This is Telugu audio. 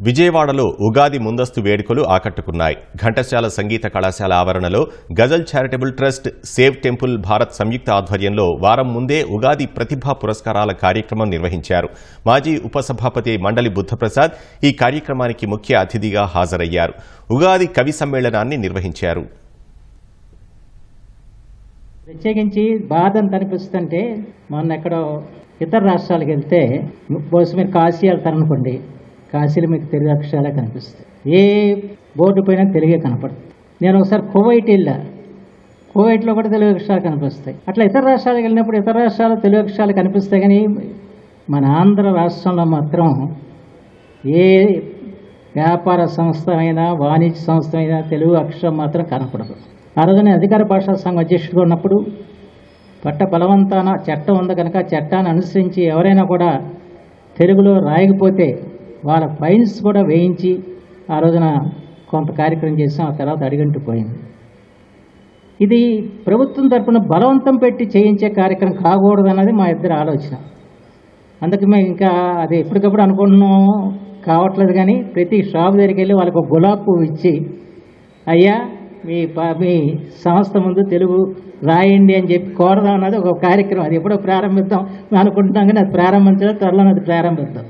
విజయవాడలో ఉగాది ముందస్తు వేడుకలు ఆకట్టుకున్నాయి. ఘంటసాల సంగీత కళాశాల ఆవరణలో Ghazal charitable trust save temple Bharat సంయుక్త ఆధ్వర్యంలో వారం ముందే ఉగాది ప్రతిభా పురస్కారాల కార్యక్రమం నిర్వహించారు. మాజీ ఉపసభాపతి మండలి బుద్ధప్రసాద్ ఈ కార్యక్రమానికి ముఖ్య అతిథిగా హాజరయ్యారు. ఉగాది కవి సమ్మేళనాన్ని నిర్వహించారు. ప్రత్యేకించి బాధ ఎంత అనిపిస్తుంటే మొన్న ఎక్కడో ఇతర రాష్ట్రాలకు వెళ్తే బహుశా మీరు కాశీ వెళ్తారనుకోండి. కాశీలు మీకు తెలుగు అక్షరాలే కనిపిస్తాయి. ఏ బోర్డు పైన తెలుగే కనపడదు నేను ఒకసారి కువైట్ వెళ్ళా. కువైట్లో కూడా తెలుగు అక్షరాలు కనిపిస్తాయి. అట్లా ఇతర రాష్ట్రాలకు వెళ్ళినప్పుడు ఇతర రాష్ట్రాలు తెలుగు అక్షరాలు కనిపిస్తాయి కానీ మన ఆంధ్ర రాష్ట్రంలో మాత్రం ఏ వ్యాపార సంస్థ అయినా వాణిజ్య సంస్థ అయినా తెలుగు అక్షరం మాత్రం కనపడదు. ఆ రోజున అధికార భాషా సంఘం అధ్యక్షుడిగా ఉన్నప్పుడు పట్ట బలవంతాన చట్టం ఉంది కనుక చట్టాన్ని అనుసరించి ఎవరైనా కూడా తెలుగులో రాయకపోతే వాళ్ళ ఫైన్స్ కూడా వేయించి ఆ రోజున కొంత కార్యక్రమం చేసాం ఆ తర్వాత అడిగంటూ పోయింది. ఇది ప్రభుత్వం తరఫున బలవంతం పెట్టి చేయించే కార్యక్రమం కాకూడదు అన్నది మా ఇద్దరు ఆలోచన. అందుకు మేము ఇంకా అది ఎప్పటికప్పుడు అనుకుంటున్నాం కావట్లేదు కానీ ప్రతి షాప్ దగ్గరికి వెళ్ళి వాళ్ళకి ఒక గులాబీ పువ్వు ఇచ్చి అయ్యా మీ ప- మీ సంస్థ ముందు తెలుగు రాయండి అని చెప్పి కోరదాం అన్నది ఒక కార్యక్రమం. అది ఎప్పుడో ప్రారంభిద్దాం అనుకుంటున్నాం కానీ అది ప్రారంభించడం త్వరలో అది ప్రారంభిద్దాం.